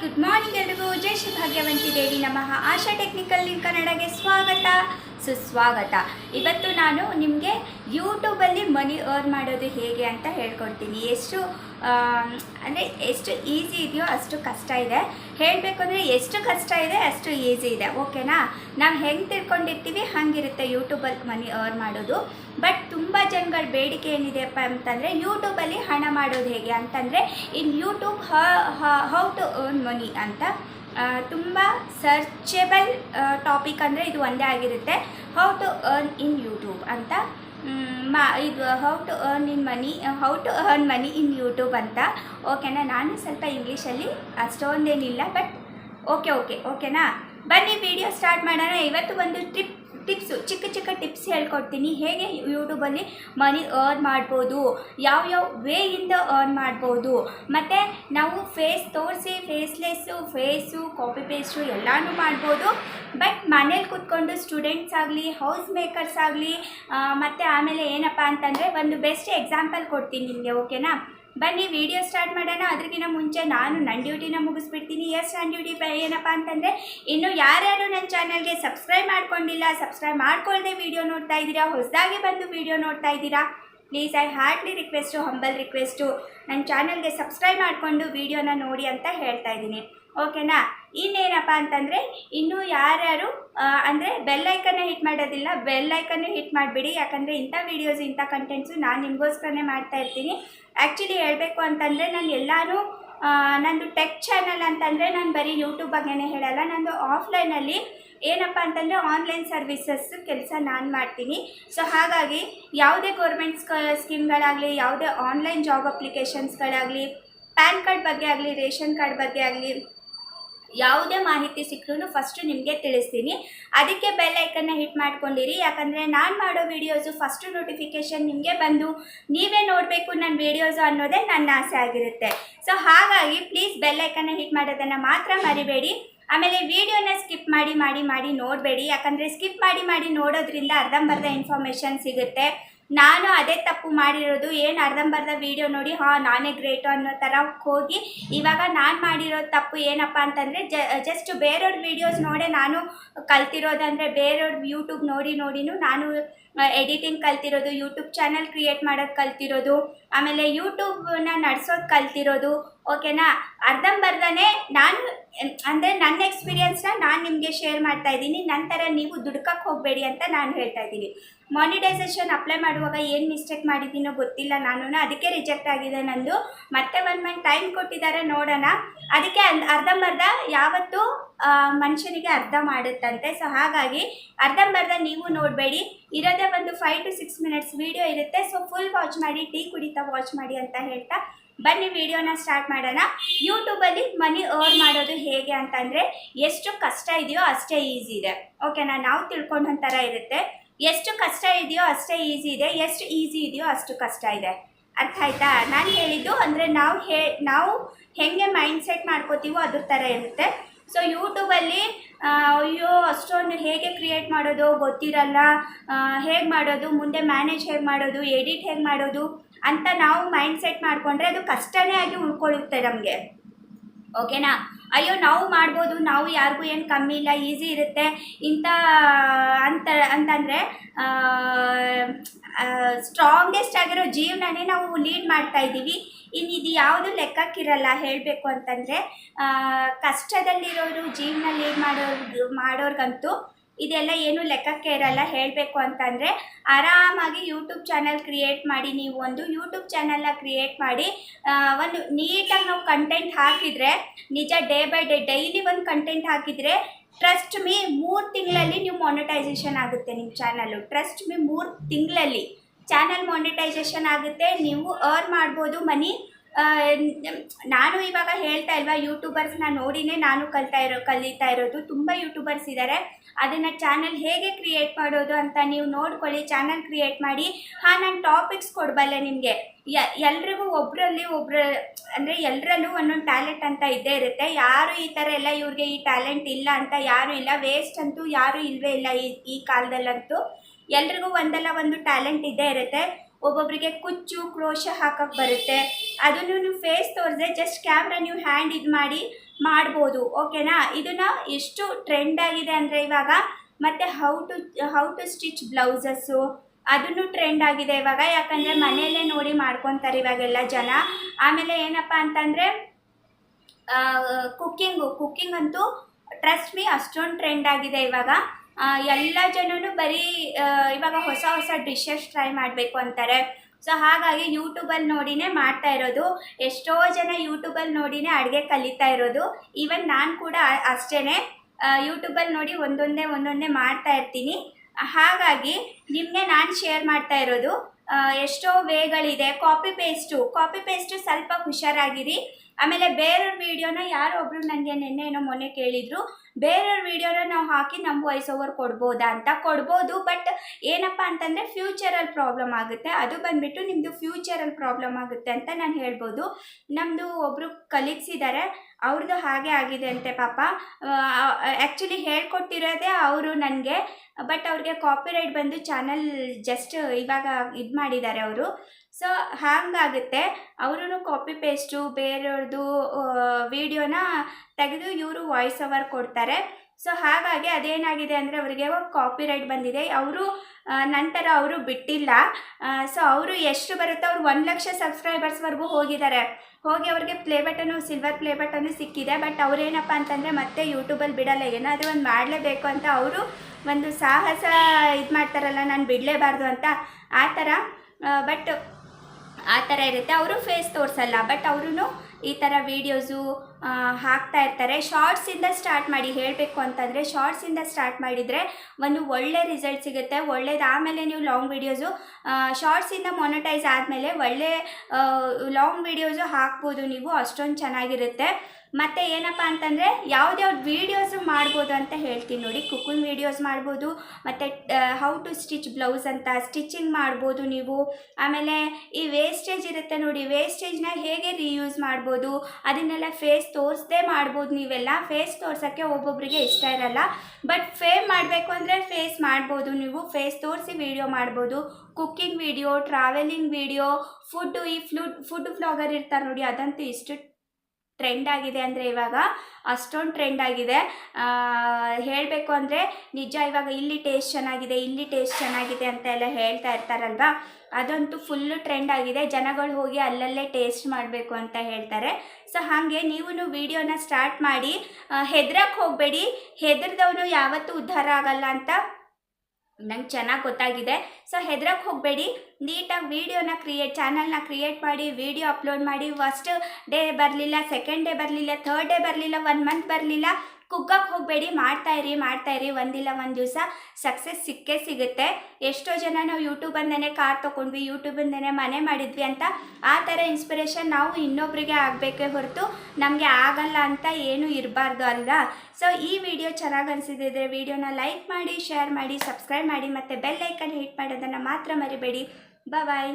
Good morning ಎಲ್ರಿಗೂ. ಜೈ ಶ್ರೀ ಭಾಗ್ಯವಂತಿ ದೇವಿ ನಮಃ. ಆಶಾ technical ಕನ್ನಡಗೆ ಸ್ವಾಗತ. ಸುಸ್ವಾಗತ. ಇವತ್ತು ನಾನು ನಿಮಗೆ ಯೂಟ್ಯೂಬಲ್ಲಿ ಮನಿ ಅರ್ನ್ ಮಾಡೋದು ಹೇಗೆ ಅಂತ ಹೇಳ್ಕೊಡ್ತೀನಿ. ಎಷ್ಟು ಅಂದರೆ ಎಷ್ಟು ಈಸಿ ಇದೆಯೋ ಅಷ್ಟು ಕಷ್ಟ ಇದೆ. ಹೇಳಬೇಕು ಅಂದರೆ ಎಷ್ಟು ಕಷ್ಟ ಇದೆ, ಅಷ್ಟು ಈಸಿ ಇದೆ. ಓಕೆನಾ ನಾವು ಹೆಂಗೆ ತಿಳ್ಕೊಂಡಿರ್ತೀವಿ ಹಂಗಿರುತ್ತೆ ಯೂಟ್ಯೂಬಲ್ಲಿ ಮನಿ ಅರ್ನ್ ಮಾಡೋದು. ಬಟ್ ತುಂಬ ಜನಗಳ ಬೇಡಿಕೆ ಏನಿದೆಯಪ್ಪ ಅಂತಂದರೆ ಯೂಟ್ಯೂಬಲ್ಲಿ ಹಣ ಮಾಡೋದು ಹೇಗೆ ಅಂತಂದರೆ in YouTube how to earn money ಅಂತ. ತುಂಬ ಸರ್ಚೆಬಲ್ ಟಾಪಿಕ್ ಅಂದರೆ ಇದು ಒಂದೇ ಆಗಿರುತ್ತೆ. How to earn in YouTube ಅಂತ. ಮಾ, ಇದು how to earn in money how to earn money in YouTube ಅಂತ. ಓಕೆನಾ ನಾನು ಸ್ವಲ್ಪ ಇಂಗ್ಲೀಷಲ್ಲಿ ಅಷ್ಟೊಂದೇನಿಲ್ಲ ಬಟ್ ಓಕೆ ಓಕೆ ಓಕೆನಾ ಬನ್ನಿ ವಿಡಿಯೋ ಸ್ಟಾರ್ಟ್ ಮಾಡೋಣ. ಇವತ್ತು ಒಂದು ಟ್ರಿಪ್ ಟಿಪ್ಸು ಚಿಕ್ಕ ಚಿಕ್ಕ ಟಿಪ್ಸ್ ಹೇಳ್ಕೊಡ್ತೀನಿ. ಹೇಗೆ ಯೂಟ್ಯೂಬಲ್ಲಿ ಮನಿ ಅರ್ನ್ ಮಾಡ್ಬೋದು ಯಾವ್ಯಾವ ವೇಯಿಂದ ಅರ್ನ್ ಮಾಡ್ಬೋದು, ಮತ್ತು ನಾವು ಫೇಸ್ ತೋರಿಸಿ ಫೇಸ್ಲೆಸ್ಸು ಫೇಸು ಕಾಪಿ ಪೇಸ್ಟು ಎಲ್ಲನೂ ಮಾಡ್ಬೋದು. ಬಟ್ ಮನೇಲಿ ಕೂತ್ಕೊಂಡು ಸ್ಟೂಡೆಂಟ್ಸ್ ಆಗಲಿ ಹೌಸ್ ಮೇಕರ್ಸ್ ಆಗಲಿ ಮತ್ತು ಆಮೇಲೆ ಏನಪ್ಪ ಅಂತಂದರೆ ಒಂದು ಬೆಸ್ಟ್ ಎಕ್ಸಾಂಪಲ್ ಕೊಡ್ತೀನಿ ನಿಮಗೆ ಓಕೆನಾ ಬನ್ನಿ ವಿಡಿಯೋ ಸ್ಟಾರ್ಟ್ ಮಾಡೋಣ. ಅದಕ್ಕಿಂತ ಮುಂಚೆ ನಾನು ನನ್ನ ಡ್ಯೂಟಿನ ಮುಗಿಸ್ಬಿಡ್ತೀನಿ. ಎಸ್ ನನ್ನ ಡ್ಯೂಟಿ ಏನಪ್ಪ ಅಂತಂದರೆ, ಇನ್ನು ಯಾರ್ಯಾರು ನನ್ನ ಚಾನಲ್ಗೆ ಸಬ್ಸ್ಕ್ರೈಬ್ ಮಾಡ್ಕೊಂಡಿಲ್ಲ ಸಬ್ಸ್ಕ್ರೈಬ್ ಮಾಡ್ಕೊಳ್ಳದೆ ವಿಡಿಯೋ ನೋಡ್ತಾ ಇದ್ದೀರಾ, ಹೊಸದಾಗಿ ಬಂದು ವಿಡಿಯೋ ನೋಡ್ತಾ ಇದ್ದೀರಾ please I hardly request humble request ನನ್ನ ಚಾನಲ್ಗೆ ಸಬ್ಸ್ಕ್ರೈಬ್ ಮಾಡಿಕೊಂಡು ವೀಡಿಯೋನ ನೋಡಿ ಅಂತ ಹೇಳ್ತಾ ಇದ್ದೀನಿ. ಓಕೆನಾ? ಇನ್ನೇನಪ್ಪ ಅಂತಂದರೆ, ಇನ್ನೂ ಯಾರ್ಯಾರು ಅಂದರೆ ಬೆಲ್ಲೈಕನ್ನೇ ಹಿಟ್ ಮಾಡೋದಿಲ್ಲ ಬೆಲ್ಲೈಕನ್ನೇ ಹಿಟ್ ಮಾಡಿಬಿಡಿ. ಯಾಕಂದರೆ ಇಂಥ ವೀಡಿಯೋಸ್ ಇಂಥ ಕಂಟೆಂಟ್ಸು ನಾನು ನಿಮಗೋಸ್ಕರನೇ ಮಾಡ್ತಾ ಇರ್ತೀನಿ. ಆ್ಯಕ್ಚುಲಿ ಹೇಳಬೇಕು ಅಂತಂದರೆ, ನಾನು ಎಲ್ಲರೂ ನಂದು ಟೆಕ್ ಚಾನಲ್ ಅಂತಂದರೆ ನಾನು ಬರೀ ಯೂಟ್ಯೂಬ್ ಬಗ್ಗೆನೇ ಹೇಳಲ್ಲ. ನಂದು ಆಫ್ಲೈನಲ್ಲಿ ಏನಪ್ಪ ಅಂತಂದರೆ ಆನ್ಲೈನ್ ಸರ್ವಿಸಸ್ಸು ಕೆಲಸ ನಾನು ಮಾಡ್ತೀನಿ. ಸೊ ಹಾಗಾಗಿ ಯಾವುದೇ ಗೌರ್ಮೆಂಟ್ ಸ್ಕೀಮ್ಗಳಾಗಲಿ ಯಾವುದೇ ಆನ್ಲೈನ್ ಜಾಬ್ ಅಪ್ಲಿಕೇಶನ್ಸ್ಗಳಾಗಲಿ ಪ್ಯಾನ್ ಕಾರ್ಡ್ ಬಗ್ಗೆ ಆಗಲಿ ರೇಷನ್ ಕಾರ್ಡ್ ಬಗ್ಗೆ ಆಗಲಿ ಯಾವುದೇ ಮಾಹಿತಿ ಸಿಕ್ಕರೂ ಫಸ್ಟು ನಿಮಗೆ ತಿಳಿಸ್ತೀನಿ. ಅದಕ್ಕೆ ಬೆಲ್ ಐಕನ್ನ ಹಿಟ್ ಮಾಡ್ಕೊಂಡಿರಿ. ಯಾಕಂದರೆ ನಾನು ಮಾಡೋ ವೀಡಿಯೋಸು ಫಸ್ಟು ನೋಟಿಫಿಕೇಷನ್ ನಿಮಗೆ ಬಂದು ನೀವೇ ನೋಡಬೇಕು ನನ್ನ ವೀಡಿಯೋಸು ಅನ್ನೋದೇ ನನ್ನ ಆಸೆ ಆಗಿರುತ್ತೆ. ಸೊ ಹಾಗಾಗಿ ಪ್ಲೀಸ್ ಬೆಲ್ ಐಕನ್ನ ಹಿಟ್ ಮಾಡೋದನ್ನು ಮಾತ್ರ ಮರಿಬೇಡಿ. ಆಮೇಲೆ ವಿಡಿಯೋನ ಸ್ಕಿಪ್ ಮಾಡಿ ಮಾಡಿ ಮಾಡಿ ನೋಡಬೇಡಿ. ಯಾಕಂದರೆ ಸ್ಕಿಪ್ ಮಾಡಿ ಮಾಡಿ ನೋಡೋದ್ರಿಂದ ಅರ್ಧಂಬರ್ಧ ಇನ್ಫಾರ್ಮೇಷನ್ ಸಿಗುತ್ತೆ. ನಾನು ಅದೇ ತಪ್ಪು ಮಾಡಿರೋದು, ಏನು ಅರ್ಧಂಬರ್ಧ ವೀಡಿಯೋ ನೋಡಿ, ಹಾಂ, ನಾನೇ ಗ್ರೇಟ್ ಅನ್ನೋ ಥರ ಹೋಗಿ, ಇವಾಗ ನಾನು ಮಾಡಿರೋ ತಪ್ಪು ಏನಪ್ಪ ಅಂತಂದರೆ ಜಸ್ಟ್ ಬೇರೆಯವ್ರ ವೀಡಿಯೋಸ್ ನೋಡೇ ನಾನು ಕಲ್ತಿರೋದಂದರೆ, ಬೇರೆಯವ್ರ ಯೂಟ್ಯೂಬ್ ನೋಡಿ ನೋಡಿನೂ ನಾನು ಎಡಿಟಿಂಗ್ ಕಲ್ತಿರೋದು ಯೂಟ್ಯೂಬ್ ಚಾನಲ್ ಕ್ರಿಯೇಟ್ ಮಾಡೋದು ಕಲ್ತಿರೋದು, ಆಮೇಲೆ ಯೂಟ್ಯೂಬ್ನ ನಡೆಸೋದು ಕಲ್ತಿರೋದು ಓಕೆನಾ? ಅರ್ಧಂಬರ್ಧನೇ ನಾನು, ಅಂದರೆ ನನ್ನ ಎಕ್ಸ್ಪೀರಿಯನ್ಸ್ನ ನಾನು ನಿಮಗೆ ಶೇರ್ ಮಾಡ್ತಾ ಇದ್ದೀನಿ. ನಂತರ ನೀವು ದುಡ್ಕಕ್ಕೆ ಹೋಗಬೇಡಿ ಅಂತ ನಾನು ಹೇಳ್ತಾ ಇದ್ದೀನಿ. ಮಾನಿಟೈಸೇಷನ್ ಅಪ್ಲೈ ಮಾಡುವಾಗ ಏನು ಮಿಸ್ಟೇಕ್ ಮಾಡಿದ್ದೀನೋ ಗೊತ್ತಿಲ್ಲ ನಾನು ಅದಕ್ಕೆ ರಿಜೆಕ್ಟ್ ಆಗಿದೆ ನಂದು. ಮತ್ತೆ ಒನ್ ಮಂತ್ ಟೈಮ್ ಕೊಟ್ಟಿದ್ದಾರೆ ನೋಡೋಣ. ಅದಕ್ಕೆ ಅಂದ್ ಅರ್ಧಂಬರ್ಧ ಯಾವತ್ತೂ ಮನುಷ್ಯನಿಗೆ ಅರ್ಧ ಮಾಡುತ್ತಂತೆ. ಸೊ ಹಾಗಾಗಿ ಅರ್ಧಂಬರ್ಧ ನೀವು ನೋಡಬೇಡಿ. ಇರೋದೇ ಒಂದು five to six minutes video ಇರುತ್ತೆ. ಸೊ ಫುಲ್ ವಾಚ್ ಮಾಡಿ, ಟೀ ಕುಡಿತಾ ವಾಚ್ ಮಾಡಿ ಅಂತ ಹೇಳ್ತಾ ಬನ್ನಿ ವಿಡಿಯೋನ ಸ್ಟಾರ್ಟ್ ಮಾಡೋಣ. ಯೂಟ್ಯೂಬಲ್ಲಿ ಮನಿ ಅರ್ನ್ ಮಾಡೋದು ಹೇಗೆ ಅಂತಂದರೆ ಎಷ್ಟು ಕಷ್ಟ ಇದೆಯೋ ಅಷ್ಟೇ ಈಸಿ ಇದೆ. ಓಕೆನಾ? ನಾವು ತಿಳ್ಕೊಂಡ ಥರ ಇರುತ್ತೆ. ಎಷ್ಟು ಕಷ್ಟ ಇದೆಯೋ ಅಷ್ಟೇ ಈಸಿ ಇದೆ. ಎಷ್ಟು ಈಸಿ ಇದೆಯೋ ಅಷ್ಟು ಕಷ್ಟ ಇದೆ. ಅರ್ಥ ಆಯ್ತಾ? ನಾನು ಹೇಳಿದ್ದು ಅಂದರೆ ನಾವು ಹೇ, ನಾವು ಹೆಂಗೆ ಮೈಂಡ್ ಸೆಟ್ ಮಾಡ್ಕೋತೀವೋ ಅದ್ರ ಥರ ಇರುತ್ತೆ. ಸೊ ಯೂಟ್ಯೂಬಲ್ಲಿ ಅಯ್ಯೋ, ಅಷ್ಟೊಂದು ಹೇಗೆ ಕ್ರಿಯೇಟ್ ಮಾಡೋದು ಗೊತ್ತಿರಲ್ಲ. ಹೇಗೆ ಮಾಡೋದು? ಮುಂದೆ ಮ್ಯಾನೇಜ್ ಹೇಗೆ ಮಾಡೋದು? ಎಡಿಟ್ ಹೇಗೆ ಮಾಡೋದು? ಅಂತ ನಾವು ಮೈಂಡ್ ಸೆಟ್ ಮಾಡಿಕೊಂಡ್ರೆ ಅದು ಕಷ್ಟನೇ ಆಗಿ ಉಳ್ಕೊಳ್ಳುತ್ತೆ ನಮಗೆ. ಓಕೆನಾ ಅಯ್ಯೋ, ನಾವು ಮಾಡ್ಬೋದು, ನಾವು ಯಾರಿಗೂ ಏನು ಕಮ್ಮಿ ಇಲ್ಲ ಈಸಿ ಇರುತ್ತೆ. ಇಂಥ, ಅಂತ, ಅಂತಂದರೆ ಸ್ಟ್ರಾಂಗೆಸ್ಟ್ ಆಗಿರೋ ಜೀವನನೇ ನಾವು ಲೀಡ್ ಮಾಡ್ತಾ ಇದ್ದೀವಿ. ಇನ್ನು ಇದು ಯಾವುದು ಲೆಕ್ಕಕ್ಕಿರಲ್ಲ, ಹೇಳಬೇಕು ಅಂತಂದರೆ ಕಷ್ಟದಲ್ಲಿರೋರು, ಜೀವನ ಲೀಡ್ ಮಾಡೋರು ಮಾಡೋರ್ಗಂತೂ ಇದೆಲ್ಲ ಏನು ಲೆಕ್ಕಕ್ಕೆ ಇರಲ್ಲ, ಹೇಳಬೇಕು ಅಂತಂದರೆ ಆರಾಮಾಗಿ ಯೂಟ್ಯೂಬ್ ಚಾನಲ್ ಕ್ರಿಯೇಟ್ ಮಾಡಿ, ನೀವು ಒಂದು ಯೂಟ್ಯೂಬ್ ಚಾನಲ್ನ ಕ್ರಿಯೇಟ್ ಮಾಡಿ ಒಂದು ನೀಟಾಗಿ ನಾವು ಕಂಟೆಂಟ್ ಹಾಕಿದರೆ, ನಿಜ ಡೇ ಬೈ ಡೇ ಡೈಲಿ ಒಂದು ಕಂಟೆಂಟ್ ಹಾಕಿದರೆ ಟ್ರಸ್ಟ್ ಮೀ ಮೂರು ತಿಂಗಳಲ್ಲಿ ನೀವು ಮಾನಿಟೈಸೇಷನ್ ಆಗುತ್ತೆ ನಿಮ್ಮ ಚಾನಲ್ಲು ಟ್ರಸ್ಟ್ ಮೀ ಮೂರು ತಿಂಗಳಲ್ಲಿ ಚಾನಲ್ ಮಾನಿಟೈಸೇಷನ್ ಆಗುತ್ತೆ, ನೀವು ಅರ್ನ್ ಮಾಡ್ಬೋದು ಮನಿ. ನಾನು ಇವಾಗ ಹೇಳ್ತಾ ಇಲ್ವಾ ಯೂಟ್ಯೂಬರ್ಸ್ನ ನೋಡಿನೇ ನಾನು ಕಲ್ತಾ ಇರೋ, ಕಲಿತಾ ಇರೋದು. ತುಂಬ ಯೂಟ್ಯೂಬರ್ಸ್ ಇದ್ದಾರೆ ಅದನ್ನು ಚಾನಲ್ ಹೇಗೆ ಕ್ರಿಯೇಟ್ ಮಾಡೋದು ಅಂತ ನೀವು ನೋಡ್ಕೊಳ್ಳಿ. ಚಾನಲ್ ಕ್ರಿಯೇಟ್ ಮಾಡಿ. ಹಾಂ, ನಾನು ಟಾಪಿಕ್ಸ್ ಕೊಡಬಲ್ಲೆ ನಿಮಗೆ. ಎಲ್ರಿಗೂ ಒಬ್ಬರಲ್ಲಿ ಒಬ್ಬರ ಅಂದರೆ ಎಲ್ಲರಲ್ಲೂ ಒಂದೊಂದು ಟ್ಯಾಲೆಂಟ್ ಅಂತ ಇದ್ದೇ ಇರುತ್ತೆ. ಯಾರು ಈ ಥರ ಎಲ್ಲ ಇವ್ರಿಗೆ ಈ ಟ್ಯಾಲೆಂಟ್ ಇಲ್ಲ ಅಂತ ಯಾರೂ ಇಲ್ಲ. ವೇಸ್ಟ್ ಅಂತೂ ಯಾರೂ ಇಲ್ಲವೇ ಇಲ್ಲ ಈ ಈ ಕಾಲದಲ್ಲಂತೂ. ಎಲ್ರಿಗೂ ಒಂದಲ್ಲ ಒಂದು ಟ್ಯಾಲೆಂಟ್ ಇದ್ದೇ ಇರುತ್ತೆ. ಒಬ್ಬೊಬ್ಬರಿಗೆ ಕುಚ್ಚು, ಕ್ರೋಶ ಹಾಕಕ್ಕೆ ಬರುತ್ತೆ. ಅದನ್ನು ನೀವು ಫೇಸ್ ತೋರಿಸದೆ ಜಸ್ಟ್ ಕ್ಯಾಮ್ರಾ ನೀವು ಹ್ಯಾಂಡ್ ಇದು ಮಾಡಿ ಮಾಡ್ಬೋದು ಓಕೆನಾ ಇದನ್ನು ಎಷ್ಟು ಟ್ರೆಂಡ್ ಆಗಿದೆ ಅಂದರೆ ಇವಾಗ ಮತ್ತು how to how to stitch blouses ಅದನ್ನು ಟ್ರೆಂಡ್ ಆಗಿದೆ ಇವಾಗ. ಯಾಕಂದರೆ ಮನೆಯಲ್ಲೇ ನೋಡಿ ಮಾಡ್ಕೊತಾರೆ ಇವಾಗೆಲ್ಲ ಜನ. ಆಮೇಲೆ ಏನಪ್ಪ ಅಂತಂದರೆ ಕುಕ್ಕಿಂಗು ಕುಕ್ಕಿಂಗ್ ಅಂತೂ ಟ್ರಸ್ಟ್ ಮೀ ಅಷ್ಟೊಂದು ಟ್ರೆಂಡ್ ಆಗಿದೆ ಇವಾಗ. ಎಲ್ಲ ಜನನು ಬರೀ ಇವಾಗ ಹೊಸ ಹೊಸ ಡಿಶಸ್ ಟ್ರೈ ಮಾಡಬೇಕು ಅಂತಾರೆ. ಸೊ ಹಾಗಾಗಿ ಯೂಟ್ಯೂಬಲ್ಲಿ ನೋಡಿನೇ ಮಾಡ್ತಾ ಇರೋದು. ಎಷ್ಟೋ ಜನ ಯೂಟ್ಯೂಬಲ್ಲಿ ನೋಡಿನೇ ಅಡುಗೆ ಕಲಿತಾ ಇರೋದು. ಈವನ್ ನಾನು ಕೂಡ ಅಷ್ಟೇ ಯೂಟ್ಯೂಬಲ್ಲಿ ನೋಡಿ ಒಂದೊಂದೇ ಒಂದೊಂದೇ ಮಾಡ್ತಾ ಇರ್ತೀನಿ. ಹಾಗಾಗಿ ನಿಮಗೆ ನಾನು ಶೇರ್ ಮಾಡ್ತಾ ಇರೋದು. ಎಷ್ಟೋ ವೇಗಳಿದೆ ಕಾಪಿ ಪೇಸ್ಟು ಕಾಪಿ ಪೇಸ್ಟು ಸ್ವಲ್ಪ ಹುಷಾರಾಗಿರಿ. ಆಮೇಲೆ ಬೇರೆಯವ್ರ ವಿಡಿಯೋನ ಯಾರೋ ಒಬ್ರು ನನಗೆ ನಿನ್ನೆ ಏನೋ ಮೊನ್ನೆ ಕೇಳಿದ್ರು, ಬೇರೆಯವ್ರ ವಿಡಿಯೋನ ನಾವು ಹಾಕಿ ನಮ್ಮ ವಾಯ್ಸ್ ಓವರ್ ಕೊಡ್ಬೋದಾ ಅಂತ ಕೊಡ್ಬೋದು ಬಟ್ ಏನಪ್ಪ ಅಂತಂದರೆ ಫ್ಯೂಚರಲ್ಲಿ ಪ್ರಾಬ್ಲಮ್ ಆಗುತ್ತೆ. ಅದು ಬಂದುಬಿಟ್ಟು ನಿಮ್ಮದು ಫ್ಯೂಚರಲ್ಲಿ ಪ್ರಾಬ್ಲಮ್ ಆಗುತ್ತೆ ಅಂತ ನಾನು ಹೇಳ್ಬೋದು. ನಮ್ಮದು ಒಬ್ಬರು ಕಲೀಗ್ಸ್ ಇದ್ದಾರೆ ಅವ್ರದ್ದು ಹಾಗೆ ಆಗಿದೆ ಅಂತೆ ಪಾಪ. ಆ್ಯಕ್ಚುಲಿ ಹೇಳ್ಕೊಟ್ಟಿರೋದೇ ಅವರು ನನಗೆ ಬಟ್ ಅವ್ರಿಗೆ ಕಾಪಿರೈಟ್ ಬಂದು ಚಾನಲ್ ಜಸ್ಟ್ ಇವಾಗ ಇದು ಮಾಡಿದ್ದಾರೆ ಅವರು. ಸೊ ಹಾಗಾಗುತ್ತೆ ಅವರು ಕಾಪಿ ಪೇಸ್ಟು ಬೇರೆಯವ್ರದ್ದು ವಿಡಿಯೋನ ತೆಗೆದು ಇವರು ವಾಯ್ಸ್ ಓವರ್ ಕೊಡ್ತಾರೆ. ಸೊ ಹಾಗಾಗಿ ಅದೇನಾಗಿದೆ ಅಂದರೆ ಅವರಿಗೆ ಕಾಪಿರೈಟ್ ಬಂದಿದೆ. ಅವರು ನಂತರ ಅವರು ಬಿಟ್ಟಿಲ್ಲ. ಸೊ ಅವರು ಎಷ್ಟು ಬರುತ್ತೋ ಅವ್ರು ಒಂದು ಲಕ್ಷ ಸಬ್ಸ್ಕ್ರೈಬರ್ಸ್ವರೆಗೂ ಹೋಗಿದ್ದಾರೆ. ಹೋಗಿ ಅವ್ರಿಗೆ play button silver play button ಸಿಕ್ಕಿದೆ. ಬಟ್ ಅವ್ರೇನಪ್ಪ ಅಂತಂದರೆ ಮತ್ತೆ ಯೂಟ್ಯೂಬಲ್ಲಿ ಬಿಡಲ್ಲ. ಏನಾದರೂ ಒಂದು ಮಾಡಲೇಬೇಕು ಅಂತ ಅವರು ಒಂದು ಸಾಹಸ ಇದು ಮಾಡ್ತಾರಲ್ಲ, ನಾನು ಬಿಡಲೇಬಾರ್ದು ಅಂತ. ಆ ಥರ ಬಟ್ ಆ ಥರ ಇರುತ್ತೆ. ಅವರು ಫೇಸ್ ತೋರಿಸಲ್ಲ. ಬಟ್ ಅವರು ಈ ಥರ ವೀಡಿಯೋಸು ಹಾಕ್ತಾ ಇರ್ತಾರೆ. ಶಾರ್ಟ್ಸಿಂದ ಸ್ಟಾರ್ಟ್ ಮಾಡಿ, ಹೇಳಬೇಕು ಅಂತಂದರೆ ಶಾರ್ಟ್ಸಿಂದ ಸ್ಟಾರ್ಟ್ ಮಾಡಿದರೆ ಒಂದು ಒಳ್ಳೆ ರಿಸಲ್ಟ್ ಸಿಗುತ್ತೆ. ಒಳ್ಳೇದು ಆಮೇಲೆ ನೀವು ಲಾಂಗ್ ವೀಡಿಯೋಸು ಶಾರ್ಟ್ಸಿಂದ ಮೊನಟೈಸ್ ಆದಮೇಲೆ ಒಳ್ಳೆ ಲಾಂಗ್ ವೀಡಿಯೋಸು ಹಾಕ್ಬೋದು ನೀವು, ಅಷ್ಟೊಂದು ಚೆನ್ನಾಗಿರುತ್ತೆ. ಮತ್ತು ಏನಪ್ಪ ಅಂತಂದರೆ ಯಾವ್ದ್ಯಾವ್ದು ವೀಡಿಯೋಸು ಮಾಡ್ಬೋದು ಅಂತ ಹೇಳ್ತೀನಿ ನೋಡಿ. ಕುಕಿಂಗ್ ವೀಡಿಯೋಸ್ ಮಾಡ್ಬೋದು, ಮತ್ತು ಹೌ ಟು ಸ್ಟಿಚ್ ಬ್ಲೌಸ್ ಅಂತ ಸ್ಟಿಚಿಂಗ್ ಮಾಡ್ಬೋದು ನೀವು. ಆಮೇಲೆ ಈ ವೇಸ್ಟೇಜ್ ಇರುತ್ತೆ ನೋಡಿ ವೇಸ್ಟೇಜ್ನ ಹೇಗೆ ರೀಯೂಸ್ ಮಾಡ್ಬೋದು, ಅದನ್ನೆಲ್ಲ ಫೇಸ್ ತೋರಿಸ್ದೇ ಮಾಡ್ಬೋದು ನೀವೆಲ್ಲ. ಫೇಸ್ ತೋರ್ಸೋಕ್ಕೆ ಒಬ್ಬೊಬ್ಬರಿಗೆ ಇಷ್ಟ ಇರಲ್ಲ. ಬಟ್ ಫೇಮ್ ಮಾಡಬೇಕು ಅಂದರೆ ಫೇಸ್ ಮಾಡ್ಬೋದು ನೀವು. ಫೇಸ್ ತೋರಿಸಿ ವೀಡಿಯೋ ಮಾಡ್ಬೋದು. Cooking video travelling video food ಈ ಫ್ಲೂಡ್ ಫುಡ್ ಫ್ಲಾಗರ್ ಇರ್ತಾರೆ ನೋಡಿ, ಅದಂತೂ ಇಷ್ಟು ಟ್ರೆಂಡ್ ಆಗಿದೆ ಅಂದರೆ ಇವಾಗ ಅಷ್ಟೊಂದು ಟ್ರೆಂಡ್ ಆಗಿದೆ. ಹೇಳಬೇಕು ಅಂದರೆ ನಿಜ ಇವಾಗ ಇಲ್ಲಿ ಟೇಸ್ಟ್ ಚೆನ್ನಾಗಿದೆ, ಇಲ್ಲಿ ಟೇಸ್ಟ್ ಚೆನ್ನಾಗಿದೆ ಅಂತ ಎಲ್ಲ ಹೇಳ್ತಾ ಇರ್ತಾರಲ್ವಾ? ಅದಂತೂ ಫುಲ್ಲು ಟ್ರೆಂಡ್ ಆಗಿದೆ. ಜನಗಳು ಹೋಗಿ ಅಲ್ಲಲ್ಲೇ ಟೇಸ್ಟ್ ಮಾಡಬೇಕು ಅಂತ ಹೇಳ್ತಾರೆ. ಸೊ ಹಾಗೆ ನೀವು ವೀಡಿಯೋನ ಸ್ಟಾರ್ಟ್ ಮಾಡಿ ಹೆದ್ರಕ್ಕೆ ಹೋಗಬೇಡಿ. ಹೆದರ್ದವನು ಯಾವತ್ತೂ ಉದ್ಧಾರ ಆಗಲ್ಲ ಅಂತ ನಂಗೆ ಚೆನ್ನಾಗಿ ಗೊತ್ತಾಗಿದೆ. ಸೊ ಹೆದ್ರಕ್ಕೆ ಹೋಗಬೇಡಿ. ನೀಟಾಗಿ ವೀಡಿಯೋನ ಕ್ರಿಯೇಟ್ ಚಾನಲ್ನ ಕ್ರಿಯೇಟ್ ಮಾಡಿ, ವೀಡಿಯೋ ಅಪ್ಲೋಡ್ ಮಾಡಿ. ಫಸ್ಟ್ ಡೇ ಬರಲಿಲ್ಲ ಸೆಕೆಂಡ್ ಡೇ ಬರಲಿಲ್ಲ ಥರ್ಡ್ ಡೇ ಬರಲಿಲ್ಲ ಒನ್ ಮಂತ್ ಬರಲಿಲ್ಲ. ಕುಗ್ಗಕ್ಕೆ ಹೋಗಬೇಡಿ, ಮಾಡ್ತಾ ಇರಿ ಒಂದಿಲ್ಲ ಒಂದು ದಿವಸ ಸಕ್ಸಸ್ ಸಿಕ್ಕೇ ಸಿಗುತ್ತೆ. ಎಷ್ಟೋ ಜನ ನಾವು ಯೂಟ್ಯೂಬಂದನೇ ಕಾರ್ ತೊಗೊಂಡ್ವಿ ಯೂಟ್ಯೂಬಿಂದನೇ ಮನೆ ಮಾಡಿದ್ವಿ ಅಂತ ಆ ಥರ ಇನ್ಸ್ಪಿರೇಷನ್ ನಾವು ಇನ್ನೊಬ್ಬರಿಗೆ ಆಗಬೇಕೇ ಹೊರತು ನಮಗೆ ಆಗಲ್ಲ ಅಂತ ಏನೂ ಇರಬಾರ್ದು ಅಲ್ವಾ? ಸೊ ಈ ವಿಡಿಯೋ ಚೆನ್ನಾಗಿ ಅನಿಸಿದ್ರೆ ವಿಡಿಯೋನ ಲೈಕ್ ಮಾಡಿ ಶೇರ್ ಮಾಡಿ ಸಬ್ಸ್ಕ್ರೈಬ್ ಮಾಡಿ ಮತ್ತು ಬೆಲ್ ಐಕನ್ ಹಿಟ್ ಮಾಡೋದನ್ನು ಮಾತ್ರ ಮರಿಬೇಡಿ. ಬಾಯ್